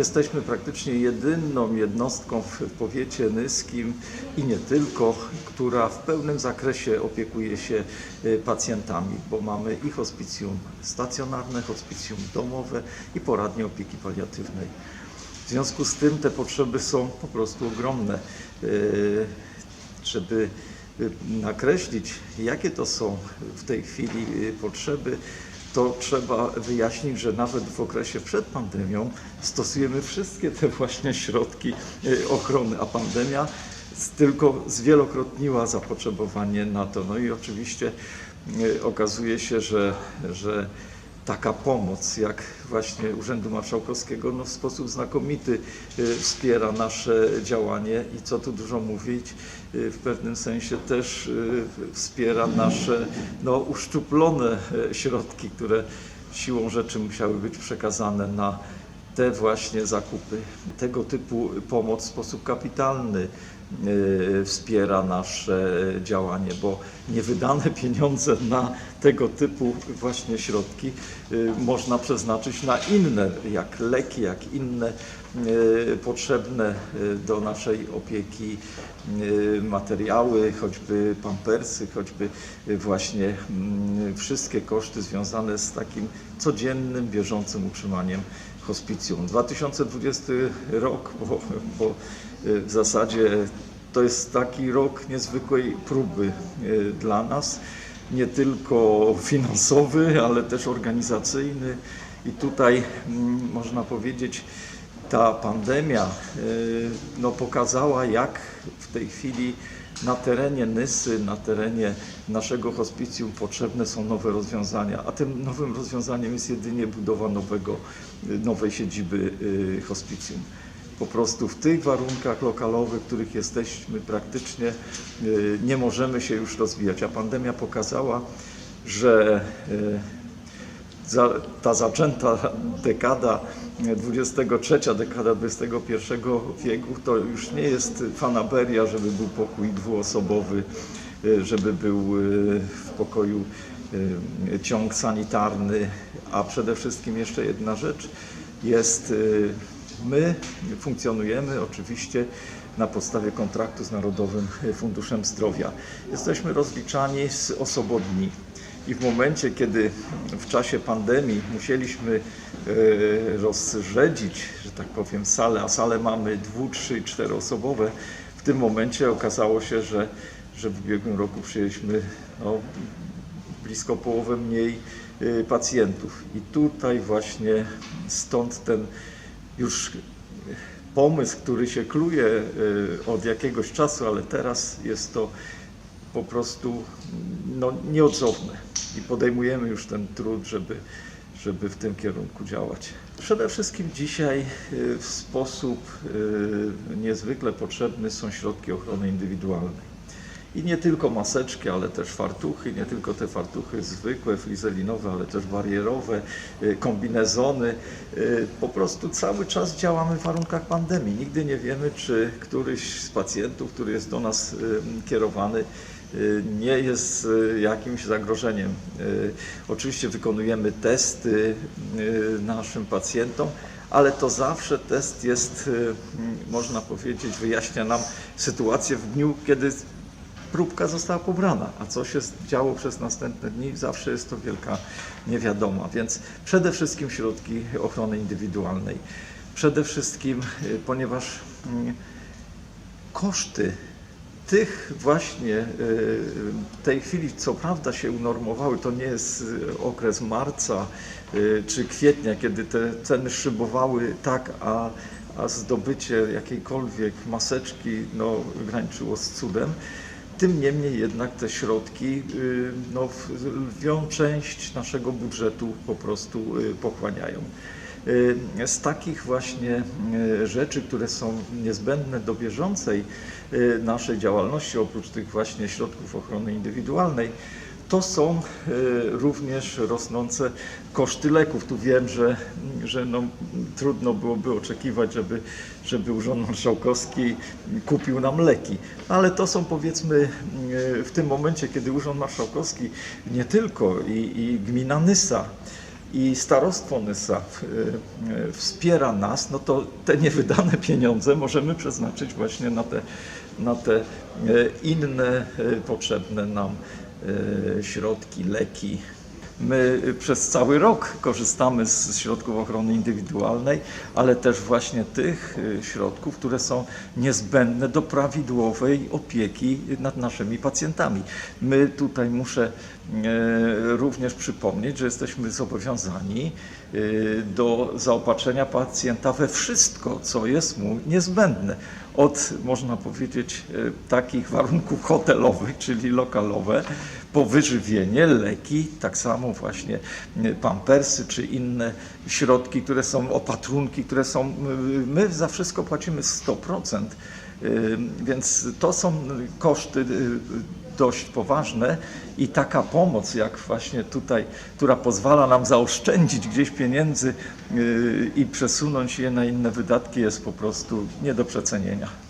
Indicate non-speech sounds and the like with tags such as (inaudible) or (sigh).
Jesteśmy praktycznie jedyną jednostką w powiecie nyskim i nie tylko, która w pełnym zakresie opiekuje się y, pacjentami, bo mamy i hospicjum stacjonarne, hospicjum domowe i poradnie opieki paliatywnej. W związku z tym te potrzeby są po prostu ogromne. Y, Żeby y, nakreślić, jakie to są w tej chwili potrzeby, to trzeba wyjaśnić, że nawet w okresie przed pandemią stosujemy wszystkie te właśnie środki y, ochrony, a pandemia tylko zwielokrotniła zapotrzebowanie na to. No i oczywiście y, okazuje się, że, że taka pomoc, jak właśnie Urzędu Marszałkowskiego, no w sposób znakomity y, wspiera nasze działanie i co tu dużo mówić, y, w pewnym sensie też y, wspiera nasze no, uszczuplone środki, które siłą rzeczy musiały być przekazane na te właśnie zakupy. Tego typu pomoc w sposób kapitalny wspiera nasze działanie, bo niewydane (laughs) pieniądze na tego typu właśnie środki y, można przeznaczyć na inne, jak leki, jak inne y, potrzebne y, do naszej opieki y, materiały, choćby pampersy, choćby y, właśnie mm, wszystkie koszty związane z takim codziennym, bieżącym utrzymaniem hospicjum. 2020 rok, bo, bo y, w zasadzie to jest taki rok niezwykłej próby y, dla nas, nie tylko finansowy, ale też organizacyjny. I tutaj mm, można powiedzieć, ta pandemia y, no, pokazała, jak w tej chwili na terenie Nysy, na terenie naszego hospicjum potrzebne są nowe rozwiązania, a tym nowym rozwiązaniem jest jedynie budowa nowego, y, nowej siedziby y, hospicjum. Po prostu w tych warunkach lokalowych, w których jesteśmy, praktycznie y, nie możemy się już rozwijać, a pandemia pokazała, że ta zaczęta dekada, 23 dekada XXI wieku, to już nie jest fanaberia, żeby był pokój dwuosobowy, y, żeby był y, w pokoju y, ciąg sanitarny, a przede wszystkim jeszcze jedna rzecz jest, my funkcjonujemy oczywiście na podstawie kontraktu z Narodowym Funduszem Zdrowia. Jesteśmy rozliczani z osobodni. I w momencie, kiedy w czasie pandemii musieliśmy e, rozrzedzić, że tak powiem, salę, a salę mamy dwu, trzy, czteroosobowe, w tym momencie okazało się, że, że w ubiegłym roku przyjęliśmy no, blisko połowę mniej e, pacjentów. I tutaj właśnie stąd ten już pomysł, który się kluje e, od jakiegoś czasu, ale teraz jest to po prostu no, nieodzowne i podejmujemy już ten trud, żeby, żeby w tym kierunku działać. Przede wszystkim dzisiaj y, w sposób y, niezwykle potrzebny są środki ochrony indywidualnej. I nie tylko maseczki, ale też fartuchy, nie tylko te fartuchy zwykłe, frizelinowe, ale też barierowe, y, kombinezony. Po prostu cały czas działamy w warunkach pandemii. Nigdy nie wiemy, czy któryś z pacjentów, który jest do nas kierowany, nie jest y, jakimś zagrożeniem. Y, Oczywiście wykonujemy testy y, naszym pacjentom, ale to zawsze test jest, y, mm, można powiedzieć, wyjaśnia nam sytuację w dniu, kiedy próbka została pobrana, a co się działo przez następne dni, zawsze jest to wielka niewiadoma. Więc przede wszystkim środki ochrony indywidualnej. Przede wszystkim, y, ponieważ mm, koszty tych właśnie y, w tej chwili, co prawda się unormowały, to nie jest y, okres marca y, czy kwietnia, kiedy te ceny szybowały tak, a, a zdobycie jakiejkolwiek maseczki no, graniczyło z cudem. Tym niemniej jednak te środki y, no, w- lwią część naszego budżetu po prostu y, pochłaniają. Y, Z takich właśnie y, rzeczy, które są niezbędne do bieżącej y, naszej działalności, oprócz tych właśnie środków ochrony indywidualnej, to są również rosnące koszty leków. Tu wiem, że, że no, trudno byłoby oczekiwać, żeby, żeby Urząd Marszałkowski kupił nam leki. Ale to są powiedzmy w tym momencie, kiedy Urząd Marszałkowski nie tylko i, i gmina Nysa i starostwo Nysa y, y, wspiera nas, no to te niewydane pieniądze możemy przeznaczyć właśnie na te, na te y, inne potrzebne nam środki, leki. My y, przez cały rok korzystamy z środków ochrony indywidualnej, ale też właśnie tych y, środków, które są niezbędne do prawidłowej opieki nad naszymi pacjentami. My tutaj muszę e, również przypomnieć, że jesteśmy zobowiązani y, do zaopatrzenia pacjenta we wszystko, co jest mu niezbędne. Od, można powiedzieć, e, takich warunków hotelowych, czyli lokalowe, po wyżywienie, leki, tak samo właśnie e, pampersy czy inne środki, które są, opatrunki, które są, y, my za wszystko płacimy 100%, y, więc to są koszty y, dość poważne i taka pomoc, jak właśnie tutaj, która pozwala nam zaoszczędzić gdzieś pieniędzy y, i przesunąć je na inne wydatki, jest po prostu nie do przecenienia.